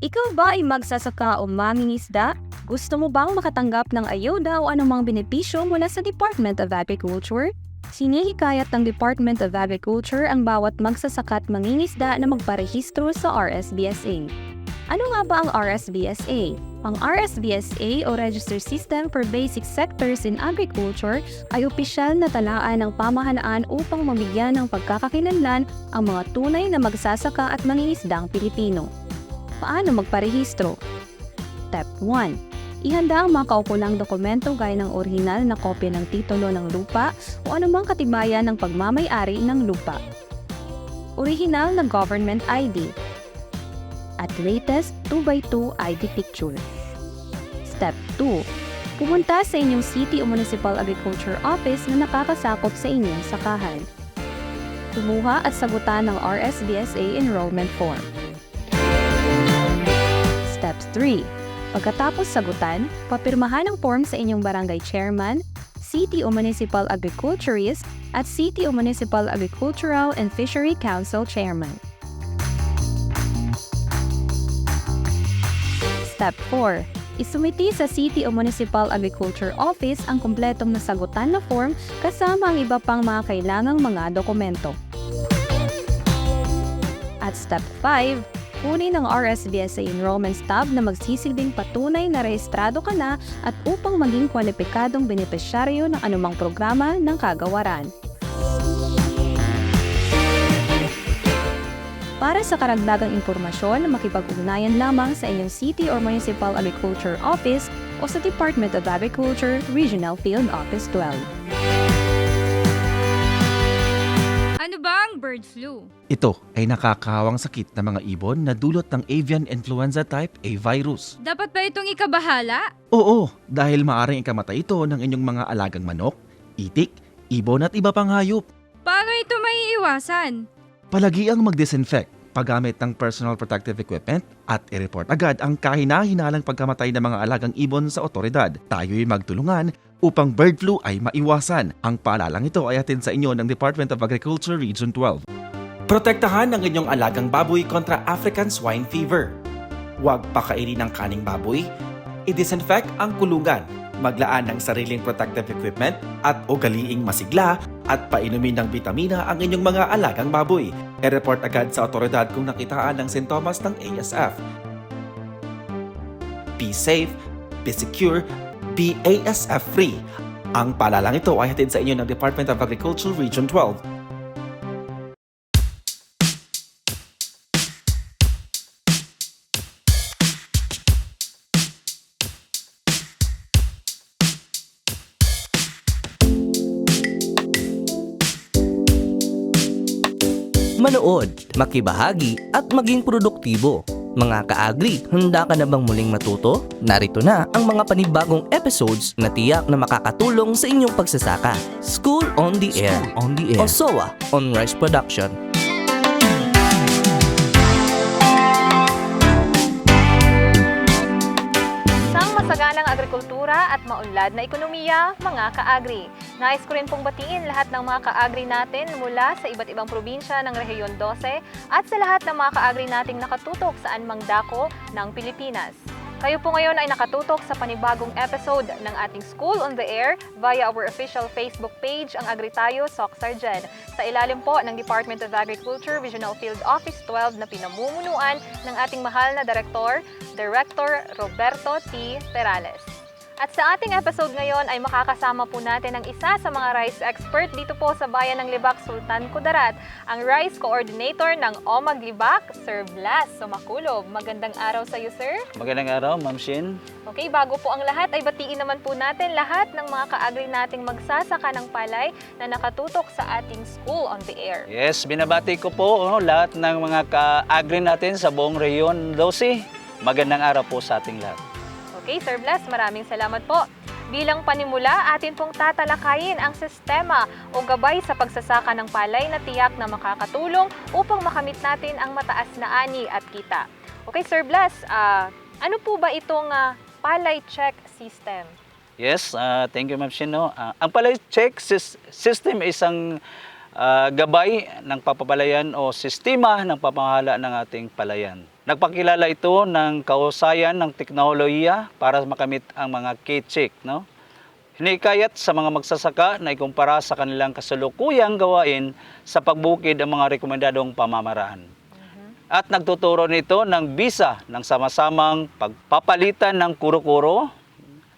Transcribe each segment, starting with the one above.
Ikaw ba ay magsasaka o mangingisda? Gusto mo bang makatanggap ng ayuda o anumang benepisyo mula sa Department of Agriculture? Sinihikayat ng Department of Agriculture ang bawat magsasaka at mangingisda na magparehistro sa RSBSA. Ano nga ba ang RSBSA? Ang RSBSA o Register System for Basic Sectors in Agriculture ay opisyal na talaan ng pamahalaan upang mabigyan ng pagkakakilanlan ang mga tunay na magsasaka at mangingisdang Pilipino. Paano magparehistro? Step 1. Ihanda ang mga kaukulang dokumento gaya ng orihinal na kopya ng titulo ng lupa o anumang katibayan ng pagmamayari ng lupa. Orihinal na government ID at latest 2x2 ID picture. Step 2. Pumunta sa inyong City o Municipal Agriculture Office na nakakasakop sa inyong sakahan. Kumuha at sagutan ng RSBSA enrollment form. Step 3. Pagkatapos sagutan, papirmahan ang form sa inyong barangay chairman, city o municipal agriculturist, at city o municipal agricultural and fishery council chairman. Step 4. Isumiti sa City o Municipal Agriculture Office ang kumpletong nasagutan na form kasama ang iba pang mga kailangang mga dokumento. At Step 5, kunin ang RSBSA enrollment stub na magsisilbing patunay na rehistrado ka na at upang maging kwalipikadong benepisyaryo ng anumang programa ng kagawaran. Para sa karagdagang impormasyon, makipag-ugnayan lamang sa inyong City or Municipal Agriculture Office o sa Department of Agriculture Regional Field Office 12. Bird flu? Ito ay nakakahawang sakit ng mga ibon na dulot ng avian influenza type A virus. Dapat ba itong ikabahala? Oo, dahil maaring ikamatay ito ng inyong mga alagang manok, itik, ibon at iba pang hayop. Paano ito maiiwasan? Palagi ang mag-disinfect, paggamit ng personal protective equipment at i-report agad ang kahina-hinalang pagkamatay ng mga alagang ibon sa otoridad. Tayo'y magtulungan upang bird flu ay maiwasan. Ang paalalang ito ay atin sa inyo ng Department of Agriculture Region 12. Protektahan ang inyong alagang baboy kontra African swine fever. Huwag pakainin ng kaning baboy. I-disinfect ang kulungan. Maglaan ng sariling protective equipment at ugaliing masigla at painumin ng bitamina ang inyong mga alagang baboy. I-report agad sa otoridad kung nakitaan ng sintomas ng ASF. Be safe, be secure, be ASF free. Ang paalalang ito ay hatid sa inyo ng Department of Agriculture Region 12. manood, makibahagi at maging produktibo. Mga ka-agri, handa ka na bang muling matuto? Narito na ang mga panibagong episodes na tiyak na makakatulong sa inyong pagsasaka. School on the Air, on the o SOA on Rice Production. Masaganang agrikultura at maunlad na ekonomiya, mga ka-agri. Nais ko rin pong batiin lahat ng mga ka-agri natin mula sa iba't ibang probinsya ng Rehiyon 12 at sa lahat ng mga ka-agri nating nakatutok sa anmang dako ng Pilipinas. Kayo po ngayon ay nakatutok sa panibagong episode ng ating School on the Air via our official Facebook page, ang Agritayo Socsargen. Sa ilalim po ng Department of Agriculture Regional Field Office 12 na pinamumunuan ng ating mahal na Direktor, Director Roberto T. Perales. At sa ating episode ngayon ay makakasama po natin ang isa sa mga rice expert dito po sa bayan ng Libak, Sultan Kudarat, ang rice coordinator ng OMAG Libak, Sir Blas Sumakulob. Magandang araw sa iyo, sir. Magandang araw, Ma'am Shin. Okay, bago po ang lahat ay batiin naman po natin lahat ng mga kaagri nating magsasaka ng palay na nakatutok sa ating school on the air. Yes, binabati ko po oh, lahat ng mga ka-agri natin sa buong Reyon 12. Magandang araw po sa ating lahat. Okay, Sir Blas, maraming salamat po. Bilang panimula, atin pong tatalakayin ang sistema o gabay sa pagsasaka ng palay na tiyak na makakatulong upang makamit natin ang mataas na ani at kita. Okay, Sir Blas, ah, ano po ba itong ah, palay check system? Yes, ah, thank you Ma'am Shin. No? Ah, ang palay check sys- system ay isang ah, gabay ng papapalayan o sistema ng pamamahala ng ating palayan. Nagpakilala ito ng kausayan ng teknolohiya para makamit ang mga K-check, no? Hinikayat sa mga magsasaka na ikumpara sa kanilang kasalukuyang gawain sa pagbukid ang mga rekomendadong pamamaraan. At nagtuturo nito ng bisa ng sama-samang pagpapalitan ng kuro-kuro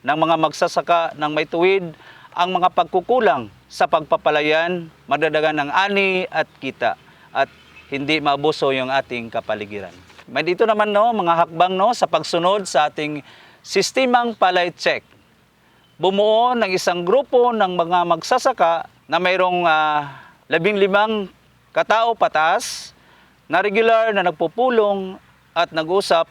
ng mga magsasaka ng may tuwid ang mga pagkukulang sa pagpapalayan, madadagan ng ani at kita at hindi maabuso yung ating kapaligiran. May dito naman no, mga hakbang no sa pagsunod sa ating sistemang palay check bumuo ng isang grupo ng mga magsasaka na mayroong ah, labing limang katao patas na regular na nagpupulong at nag-usap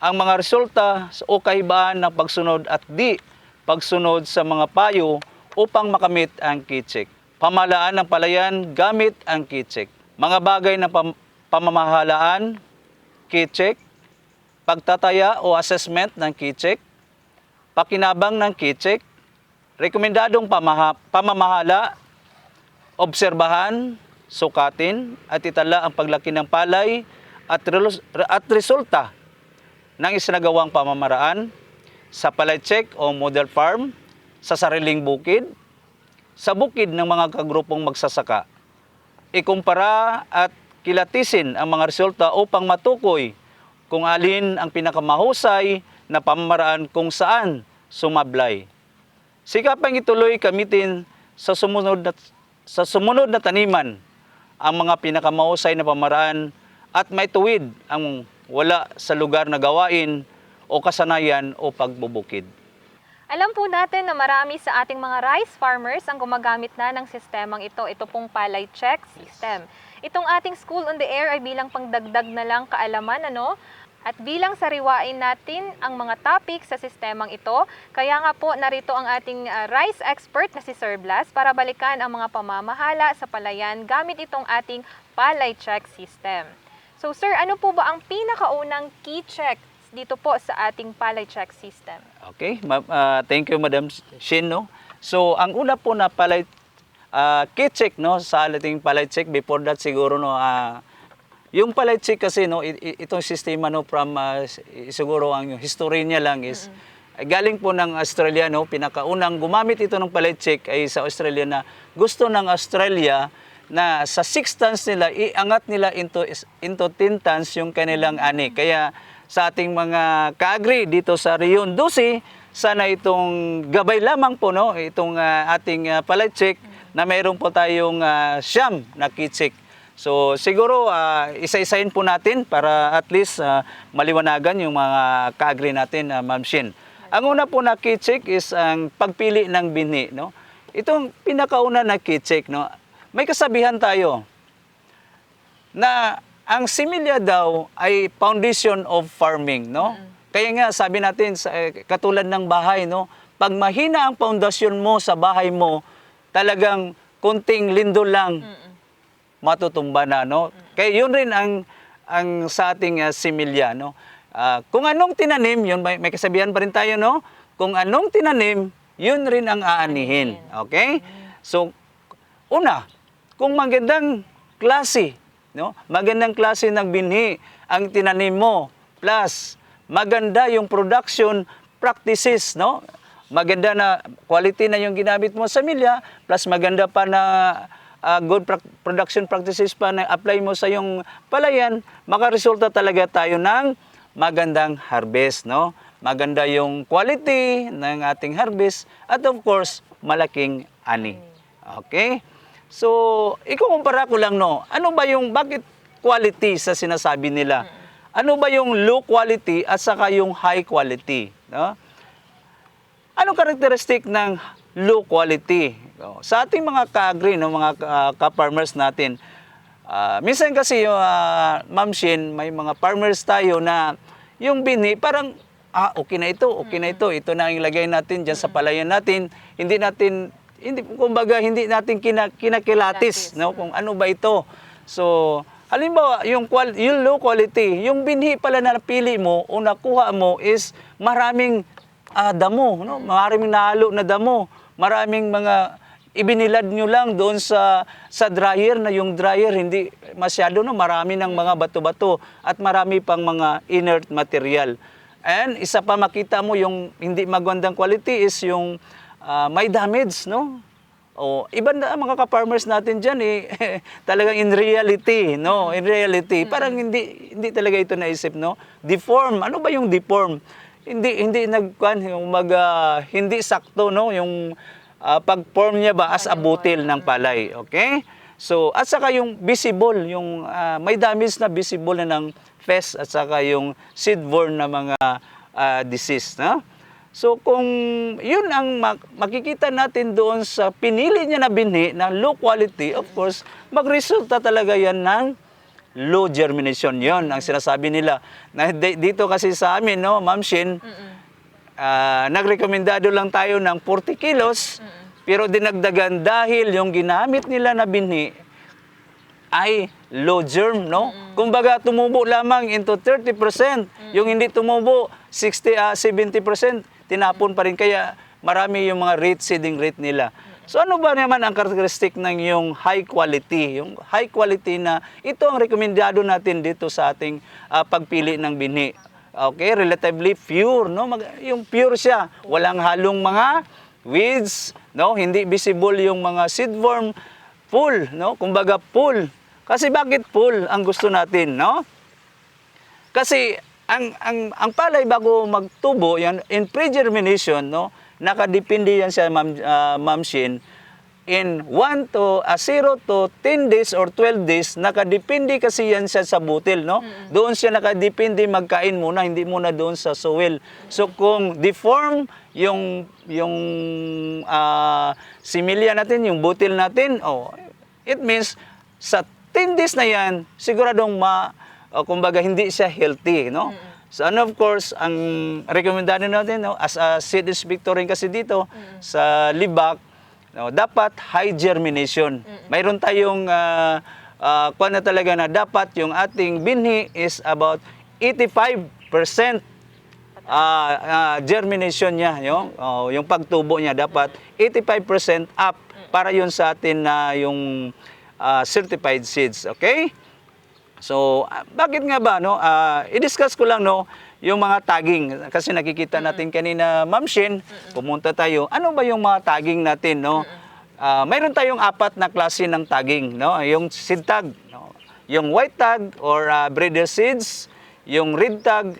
ang mga resulta o kahibaan ng pagsunod at di pagsunod sa mga payo upang makamit ang kitchek. Pamalaan ng palayan gamit ang kitchek. Mga bagay na pam- pamamahalaan, kitchek, pagtataya o assessment ng kitchek, pakinabang ng kitchek, rekomendadong pamaha- pamamahala, obserbahan, sukatin, at itala ang paglaki ng palay at, at resulta ng isinagawang pamamaraan sa palay check o model farm, sa sariling bukid, sa bukid ng mga kagrupong magsasaka. Ikumpara at kilatisin ang mga resulta upang matukoy kung alin ang pinakamahusay na pamamaraan kung saan sumablay. Sikapang ituloy kamitin sa sumunod na, sa sumunod na taniman ang mga pinakamahusay na pamaraan at may tuwid ang wala sa lugar na gawain o kasanayan o pagbubukid. Alam po natin na marami sa ating mga rice farmers ang gumagamit na ng sistemang ito. Ito pong palay check system. Itong ating School on the Air ay bilang pangdagdag na lang kaalaman, ano? At bilang sariwain natin ang mga topic sa sistemang ito, kaya nga po narito ang ating ah, rice expert na si Sir Blas para balikan ang mga pamamahala sa palayan gamit itong ating palay check system. So sir, ano po ba ang pinakaunang key check dito po sa ating palay check system? Okay, ma- ah, thank you Madam Shin no. So ang una po na palay uh, key check no sa ating palay check. Before that siguro no ah, yung palay check kasi no i- i- itong sistema no from s- siguro ang history niya lang is ay galing po ng Australia no pinakaunang gumamit ito ng palay check ay sa Australia na gusto ng Australia na sa 6 tons nila iangat nila into into 10 tons yung kanilang ani. Kaya sa ating mga kaagri dito sa Rion 12 sana itong gabay lamang po no itong ah, ating uh, palay check na mayroon po tayong ah, siyam na kitsik So siguro ah, isa-isahin po natin para at least ah, maliwanagan yung mga kaagri natin, uh, Ma'am Shin. Ang una po na kitsik is ang pagpili ng binhi. No? Itong pinakauna na kitsik, no? may kasabihan tayo na ang similya daw ay foundation of farming, no? Kaya nga sabi natin eh, katulad ng bahay, no, pag mahina ang foundation mo sa bahay mo, talagang kunting lindol lang matutumba na, no? Kaya yun rin ang ang sa ating uh, similya, no? Ah, kung anong tinanim, yun may, may kasabihan pa rin tayo, no? Kung anong tinanim, yun rin ang aanihin. Okay? So, una, kung magandang klase, no? Magandang klase ng binhi ang tinanim mo, plus maganda yung production practices, no? Maganda na quality na yung ginamit mo sa milya, plus maganda pa na ah, good prac- production practices pa na apply mo sa yung palayan, makaresulta talaga tayo ng magandang harvest, no? Maganda yung quality ng ating harvest at of course, malaking ani. Okay? So, ikukumpara ko lang, no? Ano ba yung, bakit quality sa sinasabi nila? Ano ba yung low quality at saka yung high quality? No? Anong characteristic ng low quality? No, Sa ating mga ka-agri, no, mga ka- ka-farmers natin, ah, minsan kasi yung uh, Ma'am Shin, may mga farmers tayo na yung bini parang ah okay na ito, okay na ito, ito na ang ilagay natin diyan sa palayan natin. Hindi natin hindi kumbaga hindi natin kina, kinakilatis no kung ano ba ito. So halimbawa yung qual, yung low quality, yung binhi pala na napili mo o nakuha mo is maraming ah, damo, no? Maraming nahalo na damo, maraming mga ibinilad nyo lang doon sa sa dryer na yung dryer hindi masyado no? Marami ng mga bato-bato at marami pang mga inert material. And isa pa makita mo yung hindi magandang quality is yung ah, may damage no. O iba na mga ka-farmers natin diyan eh. Talagang in reality no? In reality. Parang hindi hindi talaga ito naisip no? Deform. Ano ba yung deform hindi hindi nagkuan yung mag ah, hindi sakto no? Yung ah, pag-form niya ba as a butil ng palay okay? So at saka yung visible yung ah, may damage na visible na ng pest at saka yung seedborne na mga ah, disease no? So kung yun ang mak- makikita natin doon sa pinili niya na binhi na low quality, of course, magresulta talaga yan ng low germination. Yon ang sinasabi nila. Na di- dito kasi sa amin, no, Ma'am Shin, ah, nagrekomendado lang tayo ng 40 kilos, pero dinagdagan dahil yung ginamit nila na binhi ay low germ, no? Kumbaga tumubo lamang into 30%. Yung hindi tumubo 60 ah, 70% tinapon pa rin kaya marami yung mga rate seeding rate nila. So ano ba naman ang characteristic ng yung high quality? Yung high quality na ito ang rekomendado natin dito sa ating ah, pagpili ng binhi. Okay, relatively pure, no? Mag- yung pure siya, walang halong mga weeds, no? Hindi visible yung mga seedworm, full, no? Kumbaga full. Kasi bakit full ang gusto natin, no? Kasi ang ang ang palay bago magtubo, yan in pre-germination, no? Nakadepende yan sa Ma'am ah, Ma'am Shin in 1 to a 0 to 10 days or 12 days, nakadepende kasi yan siya sa butil, no? Doon siya nakadepende magkain muna, hindi muna doon sa soil. So kung deform yung yung ah, similya natin, yung butil natin, oh, it means sa 10 days na yan, siguradong ma, o kumbaga hindi siya healthy, no? So and of course, ang rekomendado natin, no, as a seed inspector rin kasi dito sa Libak, no, dapat high germination. Mayroon tayong uh, kuha na talaga na dapat yung ating binhi is about 85% ah ah, germination niya, yung, oh, yung pagtubo niya dapat 85% up para yun sa atin na yung ah, certified seeds, okay? So, ah, bakit nga ba no? Ah, i-discuss ko lang no yung mga tagging kasi nakikita natin kanina Ma'am Shin, pumunta tayo. Ano ba yung mga tagging natin no? Ah, mayroon tayong apat na klase ng tagging no? Yung seed tag, no? Yung white tag or ah, breeder seeds, yung red tag,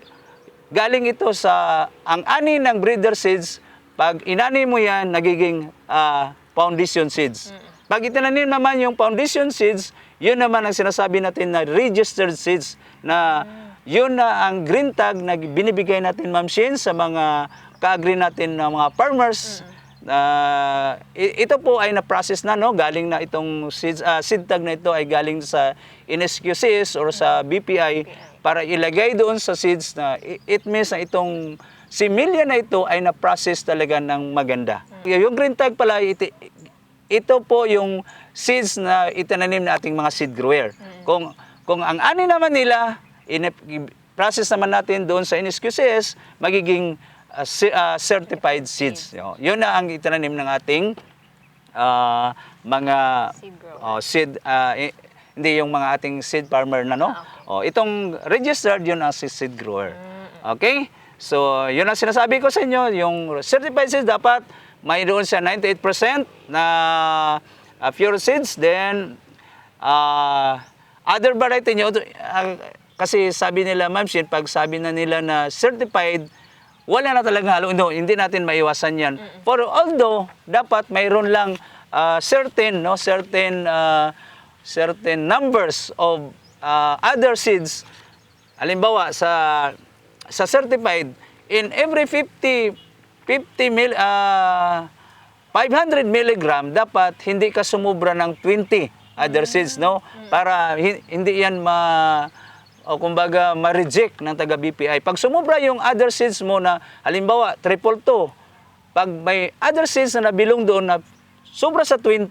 galing ito sa ang ani ng breeder seeds pag inani mo yan nagiging ah, foundation seeds pag itinanim naman yung foundation seeds yun naman ang sinasabi natin na registered seeds na yun na ang green tag na binibigay natin ma'am Shin sa mga ka-agree natin na mga farmers. Na i- ito po ay na-process na no? Galing na itong seeds ah, seed tag na ito ay galing sa NSQCS or sa BPI para ilagay doon sa seeds na it means na itong similya na ito ay na-process talaga ng maganda. Yung green tag pala iti, ito po yung seeds na itinanim na ating mga seed grower. Kung kung ang ani naman nila in process naman natin doon sa NSQCS magiging uh, uh, certified seeds. Yun, yun na ang itinanim ng ating uh, mga Seed grower. oh, seed uh, hindi yung mga ating seed farmer na no. Oh, itong registered yun ang seed grower. Okay? So, yun ang sinasabi ko sa inyo, yung certified seeds dapat mayroon siya 98% na uh, pure seeds then uh, other variety nyo, uh, kasi sabi nila ma'am Shin, pag sabi na nila na certified wala na talagang halo. No, hindi natin maiwasan 'yan. For although dapat mayroon lang uh, certain no certain uh, certain numbers of uh, other seeds. Halimbawa sa sa certified in every 50 50 mil uh, 500 milligram dapat hindi ka sumubra ng 20 other seeds no para hi- hindi yan ma o kumbaga ma-reject ng taga BPI. Pag sumubra yung other seeds mo na halimbawa triple to, pag may other seeds na nabilong doon na sobra sa 20,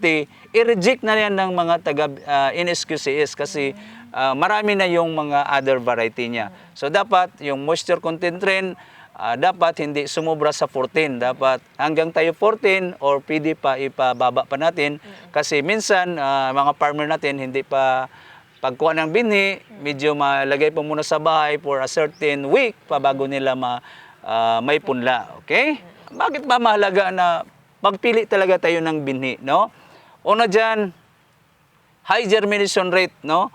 i-reject na yan ng mga taga uh, NSQCS kasi ah, marami na yung mga other variety niya. So dapat yung moisture content rin ah, dapat hindi sumobra sa 14. Dapat hanggang tayo 14 or pwede pa ipababa pa natin kasi minsan ah, mga farmer natin hindi pa pagkuha ng binhi, medyo malagay pa muna sa bahay for a certain week pa bago nila ma, ah, may punla. Okay? Bakit ba mahalaga na magpili talaga tayo ng binhi, no? Una dyan, high germination rate, no?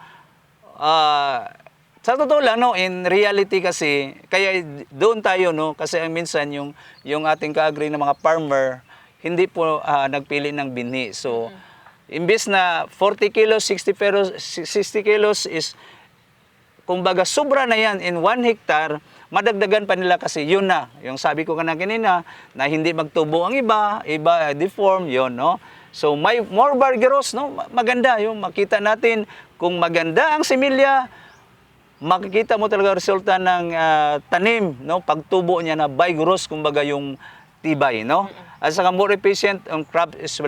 Ah, sa totoo lang, no, in reality kasi, kaya doon tayo, no, kasi ang minsan yung, yung ating kaagri na mga farmer, hindi po ah, nagpili ng binhi. So, imbis na 40 kilos, 60, kilos, 60 kilos is, kumbaga, sobra na yan in 1 hectare, madagdagan pa nila kasi yun na. Yung sabi ko kanina kanina, na hindi magtubo ang iba, iba eh, deform, yun, no? So, may more bargeros, no? Ma- Maganda, yung makita natin kung maganda ang similya, makikita mo talaga resulta ng ah, tanim, no? Pagtubo niya na vigorous, kumbaga yung tibay, no? At saka more efficient ang crop es-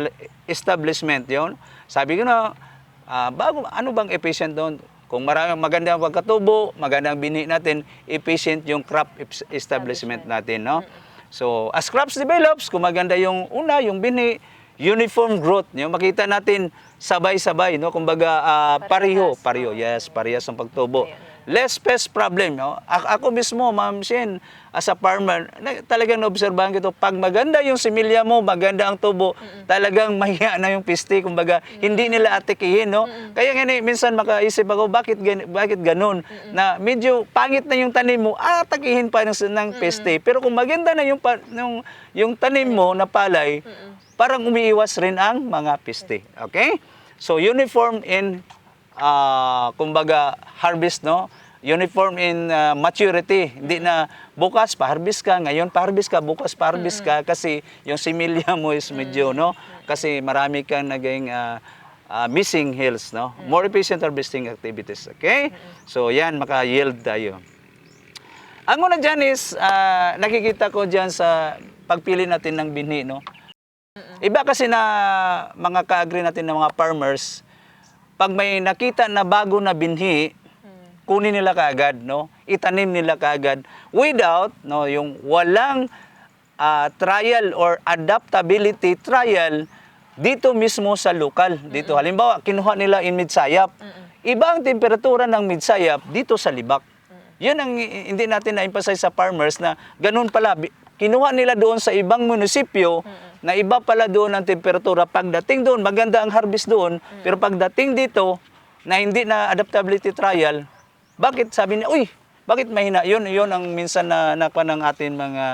establishment, yon. Sabi ko na, ah, bago, ano bang efficient doon? Kung marami, maganda ang pagkatubo, maganda ang binhi natin, efficient yung crop es- establishment natin, no? So, as crops develops, kung maganda yung una, yung binhi, uniform growth, yung makita natin sabay-sabay, no? Kumbaga, ah, pareho, pareho, yes, parehas ang pagtubo. Less pest problem, no? A- ako mismo, Ma'am Shin, as a farmer, na, talagang naobserbahan ko ito. Pag maganda yung similya mo, maganda ang tubo, talagang mahiya na yung piste, kumbaga, hindi nila atikihin, no? Kaya nga minsan makaisip ako, bakit, gan- bakit ganun? Na medyo pangit na yung tanim mo, atakihin pa ng, ng peste. Pero kung maganda na yung, pa, yung, yung tanim mo na palay, parang umiiwas rin ang mga piste. Okay? So, uniform in ah, kumbaga harvest no? Uniform in ah, maturity. Hindi na bukas pa harvest ka ngayon pa harvest ka bukas pa harvest ka. Kasi yung similya mo is medyo no? Kasi marami kang naging ah, ah, missing hills no? More efficient harvesting activities okay? So yan maka-yield tayo. Ang una dyan is, ah, nakikita ko dyan sa pagpili natin ng binhi, no? Iba kasi na mga ka-agree natin ng mga farmers, pag may nakita na bago na binhi, kunin nila kaagad, no? Itanim nila kaagad without, no, yung walang ah, trial or adaptability trial dito mismo sa lokal. Dito halimbawa, kinuha nila in Midsayap. Iba ang temperatura ng Midsayap dito sa Libak. Yun ang hindi natin na-emphasize sa farmers na ganun pala. Kinuha nila doon sa ibang munisipyo na iba pala doon ang temperatura. Pagdating doon, maganda ang harvest doon. Pero pagdating dito, na hindi na adaptability trial, bakit sabi niya, uy, bakit mahina? Yun, yun ang minsan na nakpa ng atin mga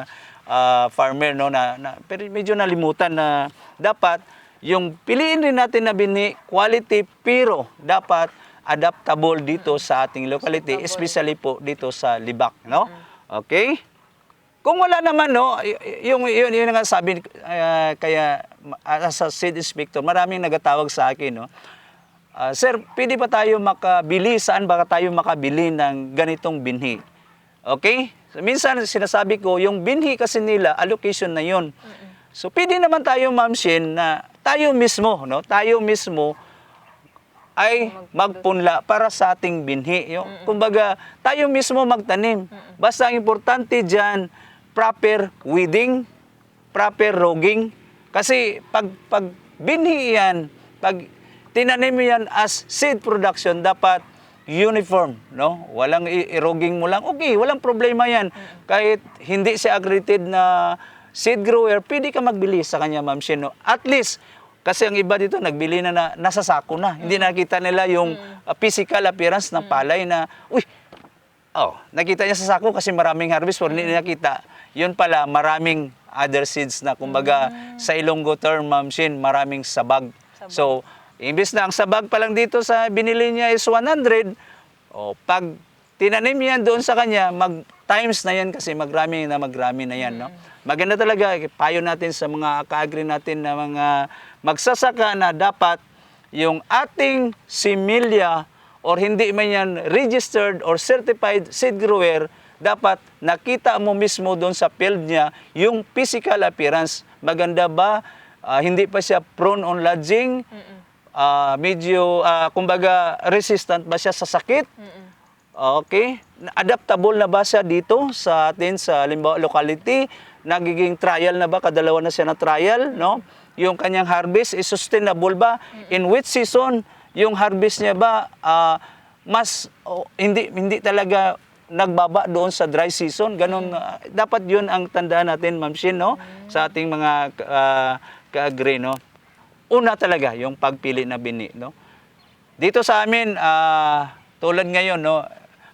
ah, farmer, no, na, na, pero medyo nalimutan na dapat yung piliin rin natin na bini quality pero dapat adaptable dito sa ating locality, especially po dito sa Libak, no? Okay? Kung wala naman, no, yung, yun, yun nga sabi, ah, kaya ah, as a seed inspector, maraming nagatawag sa akin, no? Ah, sir, pwede ba tayo makabili? Saan ba tayo makabili ng ganitong binhi? Okay? So, minsan sinasabi ko, yung binhi kasi nila, allocation na yun. So, pwede naman tayo, Ma'am Shin, na tayo mismo, no? Tayo mismo ay magpunla para sa ating binhi. Yung, kumbaga, tayo mismo magtanim. Basta ang importante dyan, proper weeding, proper rogging. Kasi pag, pag binhi yan, pag tinanim yan as seed production, dapat uniform, no? Walang i- i-rogging mo lang. Okay, walang problema yan. Kahit hindi siya accredited na seed grower, pwede ka magbili sa kanya, Ma'am Shin, no? At least, kasi ang iba dito, nagbili na, na nasa sako na. Hindi nakita nila yung uh, physical appearance ng palay na, uy, oh, nakita niya sa sako kasi maraming harvest, pero hindi nakita. Yun pala, maraming other seeds na, kumbaga, sa Ilonggo term, Ma'am Shin, maraming sabag. So, imbes na ang sabag pa lang dito sa binili niya is 100, oh, pag tinanim yan doon sa kanya, mag times na yan kasi magrami na magrami na yan, no? Maganda talaga, payo natin sa mga ka-agree natin na mga magsasaka na dapat yung ating similya or hindi man yan registered or certified seed grower, dapat nakita mo mismo doon sa field niya yung physical appearance. Maganda ba? Ah, hindi pa siya prone on lodging? ah, medyo, ah, kumbaga, resistant ba siya sa sakit? Okay. Adaptable na ba siya dito sa atin sa limbawa locality? Nagiging trial na ba? Kadalawa na siya na trial, no? Yung kanyang harvest is sustainable ba? In which season yung harvest niya ba ah, mas oh, hindi hindi talaga nagbaba doon sa dry season? Ganun ah, dapat 'yun ang tandaan natin, Ma'am Shin, no? Sa ating mga uh, ka-agree, no? Una talaga yung pagpili na bini, no? Dito sa amin, ah, tulad ngayon, no,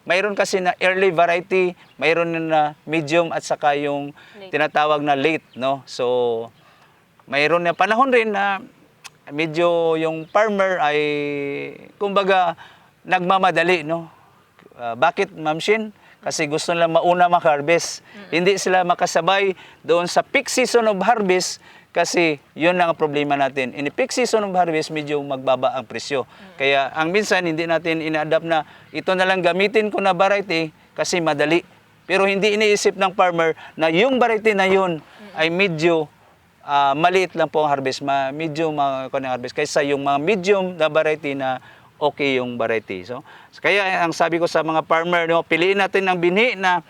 mayroon kasi na early variety, mayroon na medium at saka yung Late. tinatawag na late, no. So mayroon na panahon rin na medyo yung farmer ay kumbaga nagmamadali, no. Ah, bakit, Ma'am Shin? Kasi gusto nila mauna mag-harvest. Hindi sila makasabay doon sa peak season of harvest kasi yun ang problema natin. In the peak season of harvest, medyo magbaba ang presyo. Kaya ang minsan, hindi natin ina-adapt na ito na lang gamitin ko na variety kasi madali. Pero hindi iniisip ng farmer na yung variety na yun ay medyo ah, maliit lang po ang harvest, ma medium mga kuno harvest kaysa yung mga medium na variety na okay yung variety. So, kaya ang sabi ko sa mga farmer, no, piliin natin ang binhi na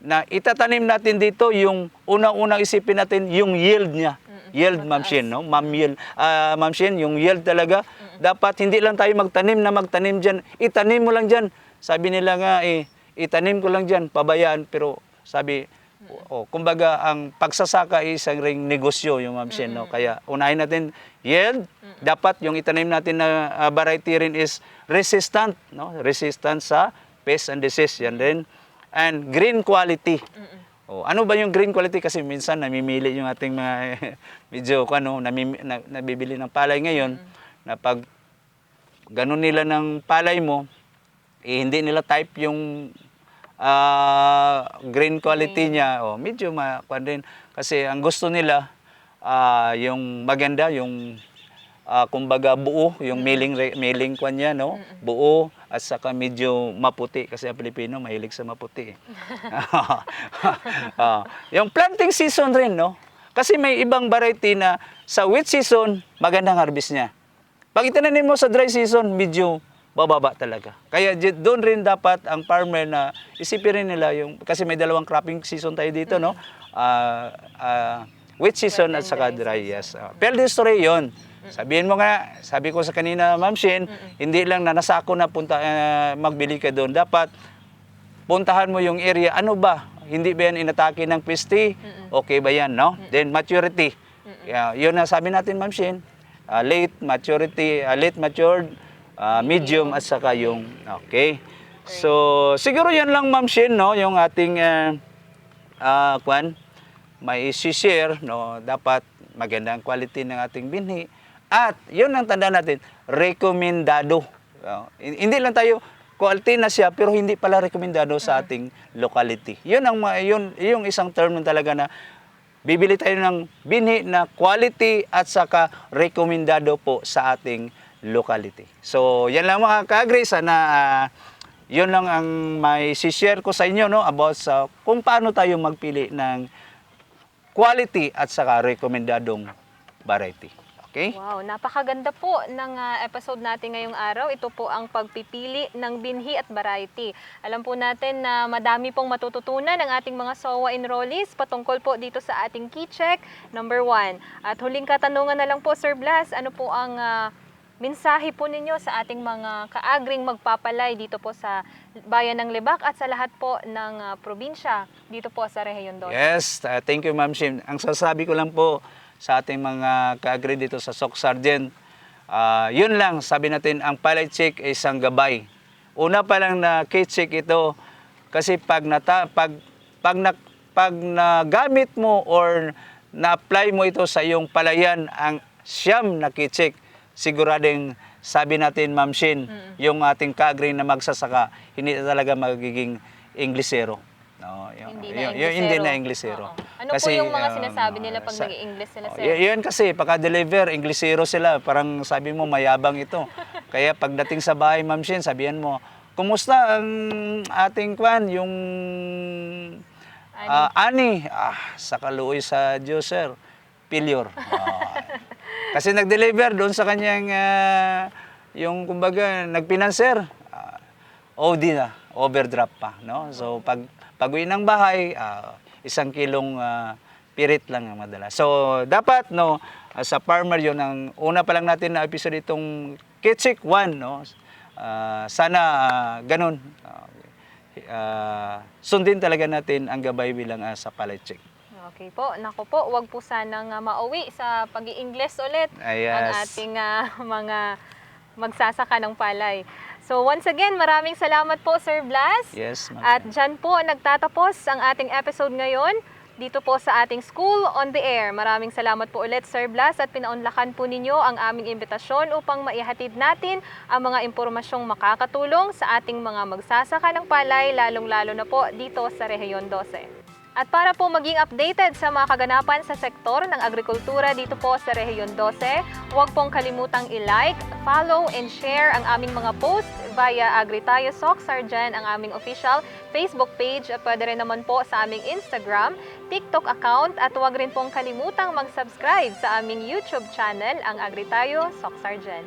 na itatanim natin dito yung unang-unang isipin natin yung yield niya. Yield, Ma'am Shin, no? Ma'am yield. Ah, Ma'am Shin, yung yield talaga. Dapat hindi lang tayo magtanim na magtanim diyan. Itanim mo lang diyan. Sabi nila nga eh, itanim ko lang diyan, pabayaan pero sabi Oh, kumbaga ang pagsasaka ay isang ring negosyo yung Ma'am Shin, no? Kaya unahin natin yield. Dapat yung itanim natin na ah, variety rin is resistant, no? Resistant sa pest and disease yan din. And green quality. Oh, ano ba yung green quality kasi minsan namimili yung ating mga medyo ano, namimi, na, nabibili ng palay ngayon na pag ganun nila ng palay mo, eh, hindi nila type yung ah, green quality niya. Oh, medyo makuan din kasi ang gusto nila ah, yung maganda, yung ah, kumbaga buo, yung mailing re- mailing kwan niya, no? Buo at saka medyo maputi kasi ang Pilipino mahilig sa maputi. eh. Ah, yung planting season rin, no? Kasi may ibang variety na sa wet season, magandang harvest niya. Pag itinanim mo sa dry season, medyo bababa talaga. Kaya doon rin dapat ang farmer na isipin rin nila yung kasi may dalawang cropping season tayo dito, no? Ah, ah, wet season at saka dry, yes. Uh, field history 'yon. Sabihin mo nga, sabi ko sa kanina, Ma'am Shin, hindi lang na nasako na punta ah, magbili ka doon. Dapat puntahan mo yung area. Ano ba? Hindi ba yan inatake ng peste? Okay ba yan, no? Then maturity. Yeah, yun na sabi natin, Ma'am Shin. Ah, late maturity, ah, late matured, ah, medium at saka yung okay. So, siguro yan lang, Ma'am Shin, no? Yung ating ah, ah, kwan, may share, no? Dapat magandang quality ng ating binhi. At yun ang tanda natin, rekomendado. No? Hindi lang tayo quality na siya pero hindi pala rekomendado sa ating locality. Yun ang yun yung isang term nun talaga na bibili tayo ng binhi na quality at saka rekomendado po sa ating locality. So, yan lang mga ka-agree. Sana ah, yun lang ang may share ko sa inyo no about sa kung paano tayo magpili ng quality at saka rekomendadong variety. Okay? Wow, napakaganda po ng ah, episode natin ngayong araw. Ito po ang pagpipili ng binhi at variety. Alam po natin na madami pong matututunan ng ating mga SOA enrollees patungkol po dito sa ating key check number one. At huling katanungan na lang po, Sir Blas, ano po ang ah, mensahe po ninyo sa ating mga kaagring magpapalay dito po sa bayan ng Lebak at sa lahat po ng ah, probinsya dito po sa Rehiyon 2? Yes, uh, thank you Ma'am Shim. Ang sasabi ko lang po sa ating mga ka-agree dito sa Sok Sergeant, ah, yun lang, sabi natin, ang palay check ay isang gabay. Una pa lang na key check ito, kasi pag, nata, pag, pag, na, pag nagamit mo or na-apply mo ito sa iyong palayan, ang siyam na key check, sigurading sabi natin, Ma'am Shin, yung ating ka-agree na magsasaka, hindi talaga magiging Inglesero. No, yung, Hindi na yung- yung hindi na Inglesero. Inglesero. Oo. Ano po yung mga um, sinasabi nila pag sa- nag-i-English sila, Oh, sir? yun kasi, pagka-deliver, Inglesero sila. Parang sabi mo, mayabang ito. Kaya pagdating sa bahay, Ma'am Shin, sabihan mo, kumusta ang ating kwan, yung Ani. ah, ani? Ah, sa kaluoy sa Diyos, sir. Pilyor. Ah. Kasi nag-deliver doon sa kanyang, ah, yung kumbaga, nagpinanser, ah, OD na, overdraft pa. No? So pag pag-uwi ng bahay, ah, isang kilong ah, pirit lang ang madala. So dapat, no, as a farmer yun, ang una pa lang natin na episode itong Kitsik 1, no? Ah, sana ah, ganun. Ah, ah, sundin talaga natin ang gabay bilang ah, sa palay check. Okay po, nako po, wag po sanang ah, mauwi sa pag ingles ulit ang Ayas. ating ah, mga magsasaka ng palay. So once again, maraming salamat po Sir Blas. Yes, ma'am. At dyan po nagtatapos ang ating episode ngayon dito po sa ating School on the Air. Maraming salamat po ulit Sir Blas at pinaunlakan po ninyo ang aming imbitasyon upang maihatid natin ang mga impormasyong makakatulong sa ating mga magsasaka ng palay lalong-lalo na po dito sa Rehiyon 12. At para po maging updated sa mga kaganapan sa sektor ng agrikultura dito po sa Rehiyon 12, huwag pong kalimutang i-like, follow, and share ang aming mga posts via Agritayo Soc Sarjan, ang aming official Facebook page. At pwede rin naman po sa aming Instagram, TikTok account at huwag rin pong kalimutang mag-subscribe sa aming YouTube channel, ang Agritayo Soc Sarjan.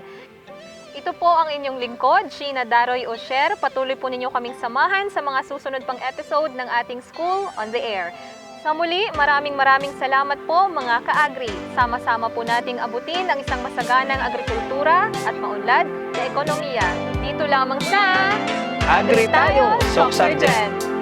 Ito po ang inyong lingkod, Sheena Daroy Osher. Patuloy po ninyo kaming samahan sa mga susunod pang episode ng ating School on the Air. Sa muli, maraming maraming salamat po mga ka-agri. Sama-sama po nating abutin ang isang masaganang agrikultura at maunlad na ekonomiya. Dito lamang sa Agri tayo, Sok. Sargent.